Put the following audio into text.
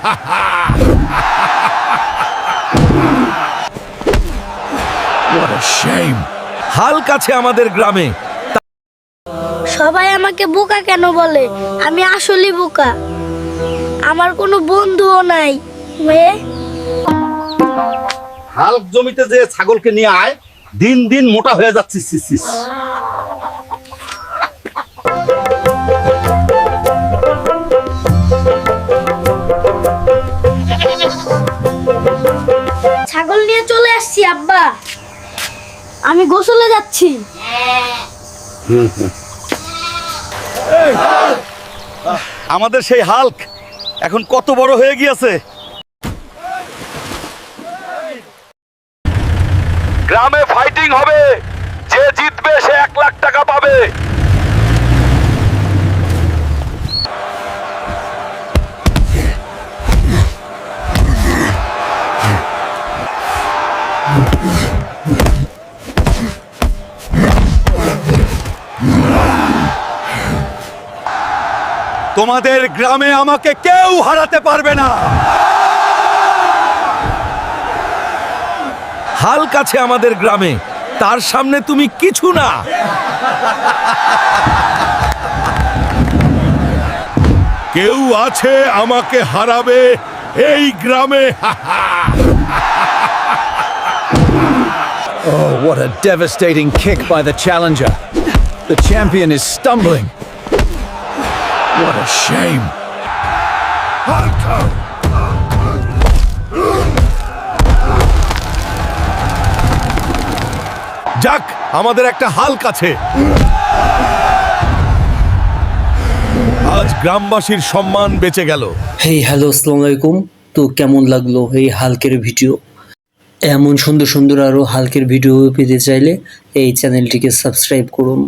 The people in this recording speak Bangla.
What a shame. হাল্ক আছে আমাদের গ্রামে। সবাই আমাকে বোকা কেন বলে? আমি আসলে বোকা। আমার কোনো বন্ধুও নাই। হাল্ক জমিতে যে ছাগলকে নিয়ে আয় দিন দিন মোটা হয়ে যাচ্ছিস ছাগল নিয়ে চলে আসছি আব্বা। আমি গোসলে যাচ্ছি। আমাদের সেই হালক এখন কত বড় হয়ে গিয়েছে। গ্রামে ফাইটিং হবে যে জিতবে তোমাদের গ্রামে আমাকে কেউ হারাতে পারবে না। হাল কাছে আমাদের গ্রামে, তার সামনে তুমি কিছু না। কেউ আছে আমাকে হারাবে এই গ্রামে Oh, what a devastating kick by the challenger. The champion is stumbling. What a shame. যাক আমাদের একটা হাল্ক আছে আজ গ্রামবাসীর সম্মান বেঁচে গেল হেই হ্যালো আসসালামু আলাইকুম তো কেমন লাগল এই হালকের ভিডিও এমন সুন্দর সুন্দর আরও হালকের ভিডিও পেতে চাইলে এই চ্যানেলটিকে সাবস্ক্রাইব করুন।